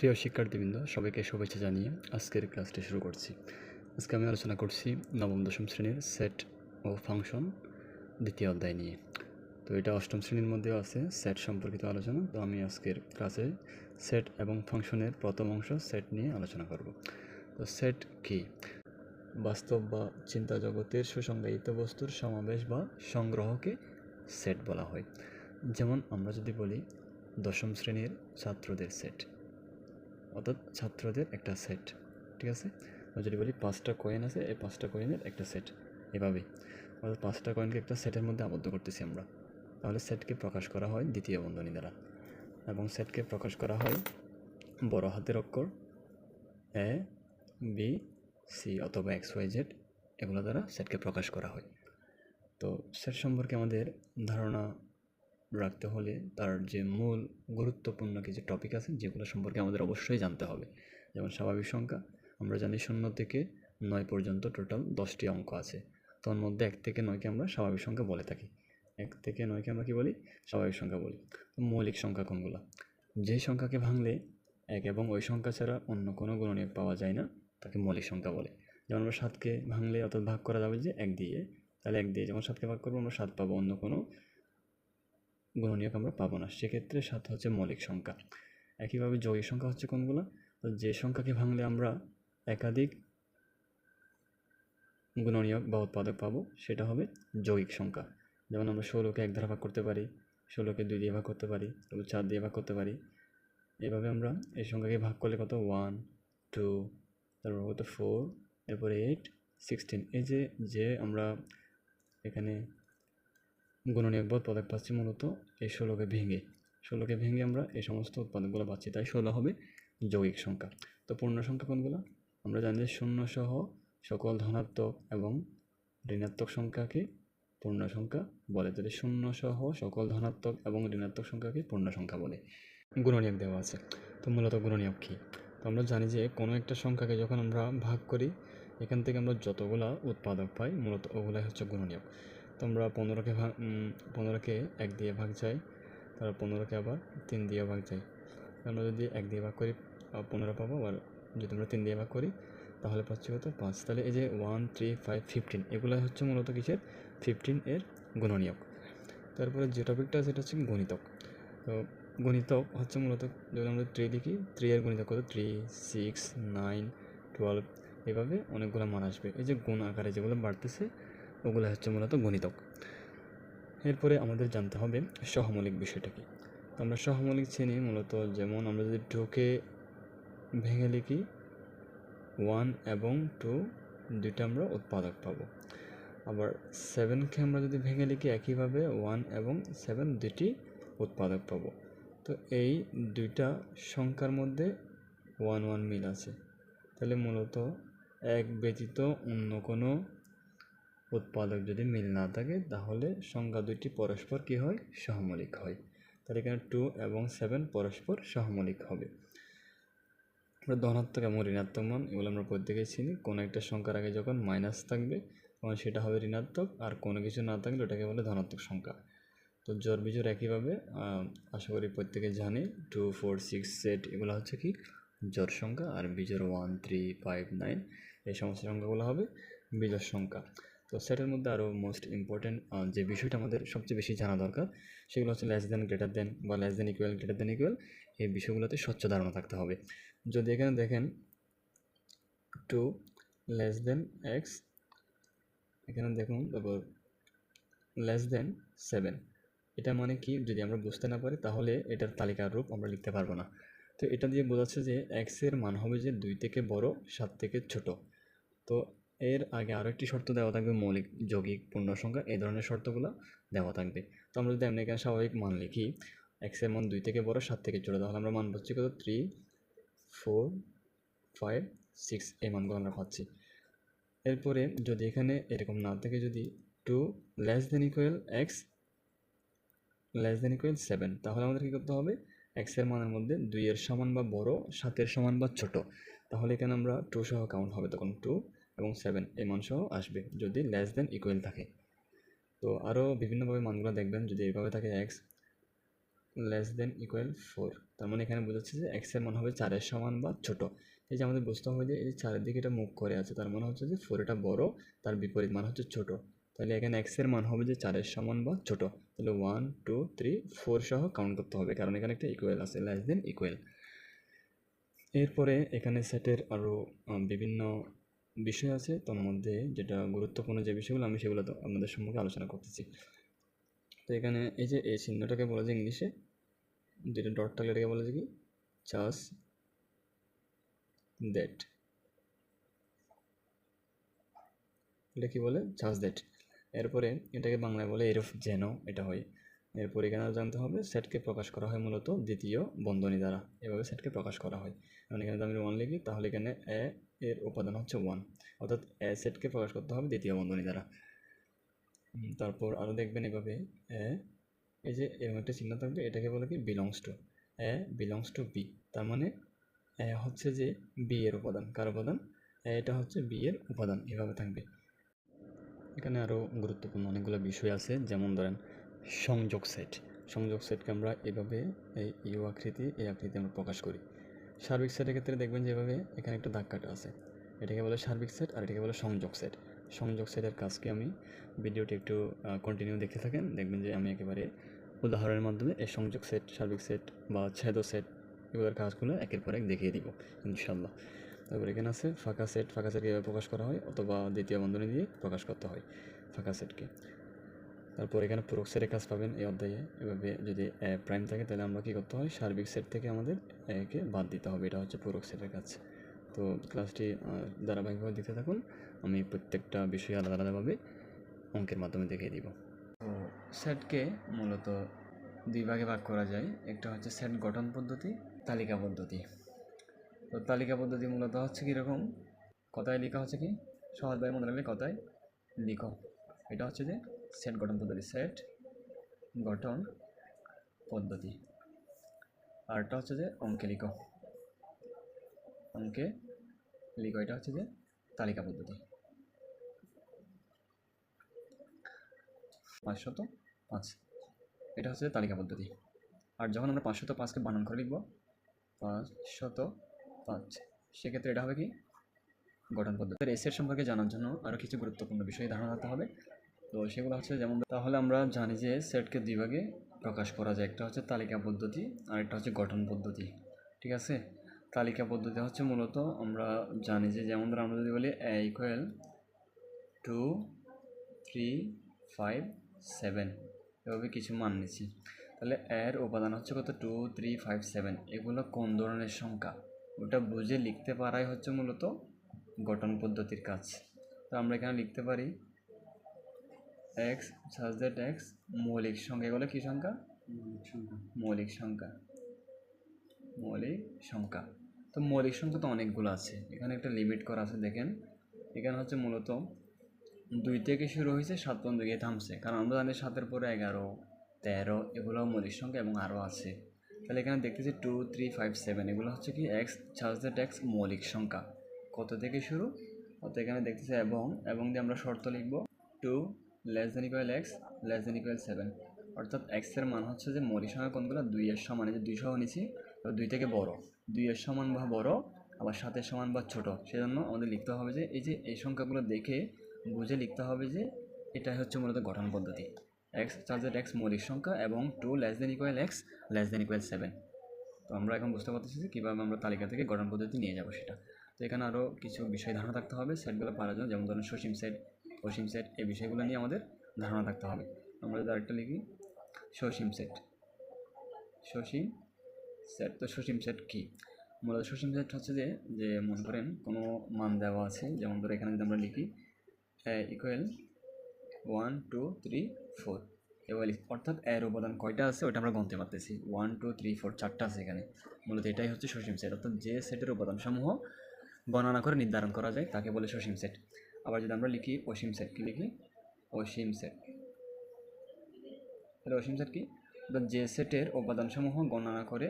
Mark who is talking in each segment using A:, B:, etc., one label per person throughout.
A: প্রিয় শিক্ষার্থীবৃন্দ, সবাইকে শুভেচ্ছা জানিয়ে আজকের ক্লাসটি শুরু করছি। আজকে আমি আলোচনা করছি নবম দশম শ্রেণির সেট ও ফাংশন দ্বিতীয় অধ্যায় নিয়ে। তো এটা অষ্টম শ্রেণির মধ্যেও আছে সেট সম্পর্কিত আলোচনা। তো আমি আজকের ক্লাসে সেট এবং ফাংশনের প্রথম অংশ সেট নিয়ে আলোচনা করব। তো সেট কি? বাস্তব বা চিন্তা জগতের সুসংজ্ঞায়িত বস্তুর সমাবেশ বা সংগ্রহকে সেট বলা হয়। যেমন আমরা যদি বলি দশম শ্রেণির ছাত্রদের সেট। অর্থাৎ ছাত্রদের একটা সেট ঠিক আছে? আমরা যদি বলি পাঁচটা কয়েন আছে, এই পাঁচটা কয়েনের একটা সেট এভাবেই। অর্থাৎ পাঁচটা কয়েনকে একটা সেটের মধ্যে আবদ্ধ করতেছি আমরা। তাহলে সেটকে প্রকাশ করা হয় দ্বিতীয় বন্ধনী দ্বারা। এবং সেটকে প্রকাশ করা হয় বড় হাতের অক্ষর এ বি সি অথবা এক্স ওয়াই জেড এগুলো দ্বারা সেটকে প্রকাশ করা হয়। তো সেট সম্পর্কে আমাদের ধারণা রাখতে হলে তার যে মূল গুরুত্বপূর্ণ কিছু টপিক আছে, যেগুলো সম্পর্কে আমাদের অবশ্যই জানতে হবে। যেমন স্বাভাবিক সংখ্যা, আমরা জানি শূন্য থেকে নয় পর্যন্ত টোটাল দশটি অঙ্ক আছে। তার মধ্যে এক থেকে নয়কে আমরা স্বাভাবিক সংখ্যা বলে থাকি। এক থেকে নয়কে আমরা কী বলি? স্বাভাবিক সংখ্যা বলি। মৌলিক সংখ্যা কোনগুলো? যেই সংখ্যাকে ভাঙলে এক এবং ওই সংখ্যা ছাড়া অন্য কোনো গুণনীয়ক পাওয়া যায় না, তাকে মৌলিক সংখ্যা বলে। যেমন আমরা সাতকে ভাঙলে অর্থাৎ ভাগ করা যাবে যে এক দিয়ে। তাহলে এক দিয়ে যখন সাতকে ভাগ করব, আমরা সাত পাবো অন্য কোনো গুণনীয়ক আমরা পাবো না। সেক্ষেত্রে সাত হচ্ছে মৌলিক সংখ্যা। একইভাবে যৌগিক সংখ্যা হচ্ছে কোনগুলো? তো যে সংখ্যাকে ভাঙলে আমরা একাধিক গুণনীয়ক বা উৎপাদক পাবো, সেটা হবে যৌগিক সংখ্যা। যেমন আমরা ষোলোকে এক ধারা ভাগ করতে পারি, ষোলোকে দুই দিয়ে ভাগ করতে পারি, তারপর চার দিয়ে ভাগ করতে পারি। এভাবে আমরা এই সংখ্যাকে ভাগ করলে কত? ওয়ান, টু, তারপর কত? ফোর, এরপরে এইট, সিক্সটিন। এই যে যে আমরা এখানে গুণনীয়ক বা উৎপাদক পাচ্ছি মূলত এই ষোলোকে ভেঙে। ষোলোকে ভেঙে আমরা এই সমস্ত উৎপাদকগুলো পাচ্ছি, তাই ষোলো হবে যৌগিক সংখ্যা। তো পূর্ণ সংখ্যা কোনগুলো? আমরা জানি যে শূন্য সহ সকল ধনাত্মক এবং ঋণাত্মক সংখ্যাকে পূর্ণ সংখ্যা বলে। তাহলে শূন্য সহ সকল ধনাত্মক এবং ঋণাত্মক সংখ্যাকে পূর্ণ সংখ্যা বলে। গুণনীয়ক দেওয়া আছে। তো মূলত গুণনীয়ক কী? তো আমরা জানি যে কোনো একটা সংখ্যাকে যখন আমরা ভাগ করি, এখান থেকে আমরা যতগুলা উৎপাদক পাই, মূলত ওগুলাই হচ্ছে গুণনীয়ক তো আমরা পনেরোকে ভাগ পনেরোকে এক দিয়ে ভাগ যাই তারপর পনেরোকে আবার তিন দিয়ে ভাগ যাই আমরা যদি এক দিয়ে ভাগ করি পনেরো পাবো আর যদি আমরা তিন দিয়ে ভাগ করি, তাহলে পাচ্ছি কত? পাঁচ। তাহলে এই যে ওয়ান থ্রি ফাইভ ফিফটিন এগুলো হচ্ছে মূলত কিসের? ফিফটিন এর গুণনীয়ক। তারপরে যে টপিকটা সেটা হচ্ছে গণিতক। তো গণিতক হচ্ছে মূলত, যদি আমরা থ্রি লিখি থ্রি এর গণিতক কত? থ্রি সিক্স নাইন টুয়েলভ এভাবে অনেকগুলো মান আসবে। এই যে গুণ আকারে যেগুলো বাড়তেছে ওগুলো হচ্ছে মূলত গণিতক এরপরে আমাদের জানতে হবে সহমৌলিক বিষয়টা কি। আমরা সহমৌলিক চিনি মূলত যেমন আমরা যদি টুকে ভেঙে লিখি ওয়ান এবং টু দুইটা আমরা উৎপাদক পাবো। আবার সেভেনকে আমরা যদি ভেঙে লিখি একইভাবে ওয়ান এবং সেভেন দুটি উৎপাদক পাবো। তো এই দুইটা সংখ্যার মধ্যে ওয়ান ওয়ান মিল আছে। তাহলে মূলত এক ব্যতীত অন্য কোনো উৎপাদক যদি মিল না থাকে, তাহলে সংখ্যা দুইটি পরস্পর কী হয়? সহমৌলিক হয়। তাহলে এখানে টু এবং সেভেন পরস্পর সহমৌলিক হবে। আমরা ধনাত্মক এবং ঋণাত্মক মান, এগুলো আমরা প্রত্যেকেই চিনি। কোনো একটা সংখ্যার আগে যখন মাইনাস থাকবে, তখন সেটা হবে ঋণাত্মক। আর কোনো কিছু না থাকলে ওটাকে বলে ধনাত্মক সংখ্যা। তো জ্বর বিজোর একইভাবে আশা করি প্রত্যেকে জানে টু ফোর সিক্স সেট এগুলো হচ্ছে কি? জ্বর সংখ্যা। আর বিজোর ওয়ান থ্রি ফাইভ নাইন এই সমস্ত সংখ্যাগুলো হবে বিজোর সংখ্যা। তো সেটের মধ্যে আরও মোস্ট ইম্পর্ট্যান্ট যে বিষয়টা আমাদের সবচেয়ে বেশি জানা দরকার, সেগুলো হচ্ছে লেস দেন গ্রেটার দেন বা less than equal greater than equal এই বিষয়গুলোতে স্বচ্ছ ধারণা থাকতে হবে। যদি এখানে দেখেন টু লেস দেন এক্স এখানে দেখুন, তারপর লেস দেন সেভেন এটা মানে কি? যদি আমরা বুঝতে না পারি, তাহলে এটার তালিকার রূপ আমরা লিখতে পারব না। তো এটা দিয়ে বোঝাচ্ছে যে এক্সের মান হবে যে দুই থেকে বড়, সাত থেকে ছোট। তো এর আগে আরও একটি শর্ত দেওয়া থাকবে, মৌলিক, যৌগিক পূর্ণ সংখ্যা এই ধরনের শর্তগুলো দেওয়া থাকবে। তো আমরা যদি এমনি এখানে স্বাভাবিক মান লিখি এক্সের মান দুই থেকে বড়, সাত থেকে ছোটো, তাহলে আমরা মান পাচ্ছি কত? থ্রি ফোর ফাইভ সিক্স এই মানগুলো আমরা পাচ্ছি। এরপরে যদি এখানে এরকম না থেকে, যদি two less than equal x less than equal seven তাহলে আমাদের কী করতে হবে? এক্সের মানের মধ্যে দুইয়ের সমান বা বড়, সাতের সমান বা ছোট। তাহলে এখানে আমরা টু সহ কাউন্ট হবে, তখন টু এবং সেভেন এই মানসহ আসবে যদি লেস দেন ইকুয়াল থাকে। তো আরও বিভিন্নভাবে মানগুলো দেখবেন যদি এইভাবে থাকে x less than equal four তার মানে এখানে বোঝাচ্ছে যে এক্সের মান হবে চারের সমান বা ছোট। এই যে আমাদের বুঝতে হবে যে এই চারের দিকে এটা মুখ করে আছে, তার মানে হচ্ছে যে ফোর এটা বড়, তার বিপরীত মান হচ্ছে ছোট। তাহলে এখানে এক্সের মান হবে যে চারের সমান বা ছোট। তাহলে ওয়ান টু থ্রি ফোর সহ কাউন্ট করতে হবে, কারণ এখানে একটা ইকুয়াল আছে লেস দেন ইকুয়াল এরপরে এখানে সেটের আরও বিভিন্ন বিষয় আছে, তার মধ্যে যেটা গুরুত্বপূর্ণ যে বিষয়গুলো আমি সেগুলো তো আপনাদের সম্মুখে আলোচনা করতেছি। তো এখানে এই যে এই চিহ্নটাকে বলা যায় ইংলিশে যেটা ডট থাকলে এটাকে বলা যায় কি? চাষ দ্যাট এটা কি বলে? চাষ দ্যাট এরপরে এটাকে বাংলায় বলে এরফ যেন এটা হয়। এরপর এখানে জানতে হবে সেটকে প্রকাশ করা হয় মূলত দ্বিতীয় বন্ধনী দ্বারা। এভাবে সেটকে প্রকাশ করা হয়। কারণ এখানে আমি ওয়ান লিখি, তাহলে এখানে এ এর উপাদান হচ্ছে ওয়ান অর্থাৎ এ সেটকে প্রকাশ করতে হবে দ্বিতীয় বন্ধনী দ্বারা। তারপর আরও দেখবেন এভাবে এ এই যে এরকম একটা চিহ্ন থাকবে, এটাকে বলে কি? Belongs to A belongs to B তার মানে এ হচ্ছে যে বি এর উপাদান। কার উপাদান? এটা হচ্ছে বি এর উপাদান। এভাবে থাকবে। এখানে আরও গুরুত্বপূর্ণ অনেকগুলো বিষয় আছে। যেমন ধরেন সংযোগ সেট সংযোগ সেটকে আমরা এভাবে এই ইউ আকৃতি, এই আকৃতি আমরা প্রকাশ করি। সার্বিক সেটের ক্ষেত্রে দেখবেন যেভাবে এখানে একটা দাগ কাটা আছে। এটাকে বলে সার্বিক সেট আর এটাকে বলে সংযোগ সেট সংযোগ সেটের কাজকে আমি ভিডিওটি একটু কন্টিনিউ দেখতে থাকেন। দেখবেন যে আমি একেবারে উদাহরণের মাধ্যমে এই সংযোগ সেট সার্বিক সেট বা ছেদ সেট এগুলোর কাজগুলো একের পর এক দেখিয়ে দিব ইনশাল্লাহ তারপর এখানে আছে ফাঁকা সেট ফাঁকা সেট কীভাবে প্রকাশ করা হয় অথবা দ্বিতীয় বন্ধনী দিয়ে প্রকাশ করতে হয় ফাঁকা সেটকে তারপর এখানে পূরক সেটের কাজ পাবেন এই অধ্যায়ে। এভাবে যদি প্রাইম থাকে, তাহলে আমরা কী করতে হয়? সার্বিক সেট থেকে আমাদের একে বাদ দিতে হবে। এটা হচ্ছে পূরক সেটের কাজ। তো ক্লাসটি ধারাবাহিকভাবে দিতে থাকুন। আমি প্রত্যেকটা বিষয় আলাদা আলাদাভাবে অঙ্কের মাধ্যমে দেখিয়ে দিব। তো সেটকে মূলত দুই ভাগে ভাগ করা যায়। একটা হচ্ছে সেট গঠন পদ্ধতি, তালিকা পদ্ধতি। তো তালিকা পদ্ধতি মূলত হচ্ছে কীরকম? কথায় লেখা হচ্ছে কি? সহজভাবে মনে রাখলে কথায় লিখো। এটা হচ্ছে যে সেট গঠন পদ্ধতি, সেট গঠন পদ্ধতি। আরটা হচ্ছে যে অঙ্কে লিখো। অঙ্কে লিখো, এটা হচ্ছে যে তালিকা পদ্ধতি। পাঁচশত পাঁচ, এটা হচ্ছে তালিকা পদ্ধতি। আর যখন আমরা পাঁচশত পাঁচকে বানান করে লিখব, পাঁচশত পাঁচ, সেক্ষেত্রে এটা হবে কি? গঠন পদ্ধতি। এসের সম্পর্কে জানার জন্য আরও কিছু গুরুত্বপূর্ণ বিষয় ধারণা হবে। তো সেগুলো হচ্ছে যেমন তাহলে আমরা জানি যে সেটকে দুই ভাগে প্রকাশ করা যায়। একটা হচ্ছে তালিকা পদ্ধতি আর একটা হচ্ছে গঠন পদ্ধতি। ঠিক আছে? তালিকা পদ্ধতি হচ্ছে মূলত আমরা জানি যে যেমন ধরো আমরা যদি বলি A equal to three five seven এভাবে কিছু মান নিচ্ছি। তাহলে এর উপাদান হচ্ছে কত? টু থ্রি ফাইভ সেভেন এগুলো কোন ধরনের সংখ্যা? ওটা বুঝে লিখতে পারাই হচ্ছে মূলত গঠন পদ্ধতির কাজ। তো আমরা এখানে লিখতে পারি এক্স সাজ দ্যাট এক্স মৌলিক সংখ্যা এগুলো কী সংখ্যা? মৌলিক সংখ্যা। মৌলিক সংখ্যা। তো মৌলিক সংখ্যা তো অনেকগুলো আছে। এখানে একটা লিমিট করা আছে দেখেন। এখানে হচ্ছে মূলত দুই থেকে শুরু হয়েছে সাত পর্যন্ত গিয়ে থামছে। কারণ আমরা জানি সাতের পরে এগারো তেরো এগুলো মৌলিক সংখ্যা এবং আরও আছে। তাহলে এখানে দেখতেছি টু থ্রি ফাইভ সেভেন এগুলো হচ্ছে কি এক্স সাজ দ্যাট এক্স মৌলিক সংখ্যা। কত থেকে শুরু? অত এখানে দেখতেছি এবং এবং দিয়ে আমরা শর্ত লিখব two less than equal x less than equal seven অর্থাৎ এক্সের মান হচ্ছে যে মৌলিক সংখ্যা কোনগুলো? দুই এর সমান যে দুই সহ তো দুই থেকে বড়। দুই এর সমান বা বড়, আবার সাতের সমান বা ছোট। সেজন্য আমাদের লিখতে হবে যে এই যে এই সংখ্যাগুলো দেখে বুঝে লিখতে হবে যে এটাই হচ্ছে মূলত গঠন পদ্ধতি। এক্স চার্জের এক্স মৌলিক সংখ্যা এবং two less than equal x less than equal seven তো আমরা এখন বুঝতে পারতেছি যে কীভাবে আমরা তালিকা থেকে গঠন পদ্ধতি নিয়ে যাব সেটা। তো এখানে আরও কিছু বিষয় ধারণা থাকতে হবে, সেটগুলো পারার জন্য। যেমন ধরুন সসীম সেট অসীম সেট এই বিষয়গুলো নিয়ে আমাদের ধারণা থাকতে হবে। আমরা যদি আরেকটা লিখি, সসীম সেট সসীম সেট তো সসীম সেট কী? মূলত সসীম সেট হচ্ছে যে যে মনে করেন কোনো মান দেওয়া আছে, যেমন ধরো এখানে যদি আমরা লিখি equal one two three four এবার অর্থাৎ এর উপাদান কয়টা আছে ওটা আমরা গণতে পারতেছি। ওয়ান টু থ্রি ফোর চারটা আছে এখানে। মূলত এটাই হচ্ছে সসীম সেট অর্থাৎ যে সেটের উপাদানসমূহ গণনা করে নির্ধারণ করা যায়, তাকে বলে সসীম সেট আবার যদি আমরা লিখি অসীম সেট কি লিখি? অসীম সেট তাহলে অসীম সেট কি? যে সেটের উপাদানসমূহ গণনা করে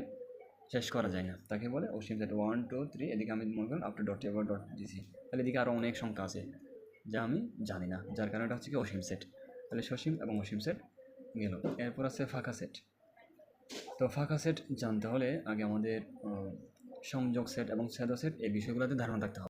A: শেষ করা যায় না, তাকে বলে অসীম সেট ওয়ান টু থ্রি এদিকে আমি মনে করেন আপটু ডট এবার ডট দিছি তাহলে এদিকে আরও অনেক সংখ্যা আছে যা আমি জানি না, যার কারণে এটা হচ্ছে কি অসীম সেট তাহলে সসীম এবং অসীম সেট গেল। এরপর আছে ফাঁকা সেট তো ফাঁকা সেট জানতে হলে আগে আমাদের সংযোগ সেট এবং ছেদ সেট এই বিষয়গুলোতে ধারণা থাকতে হবে।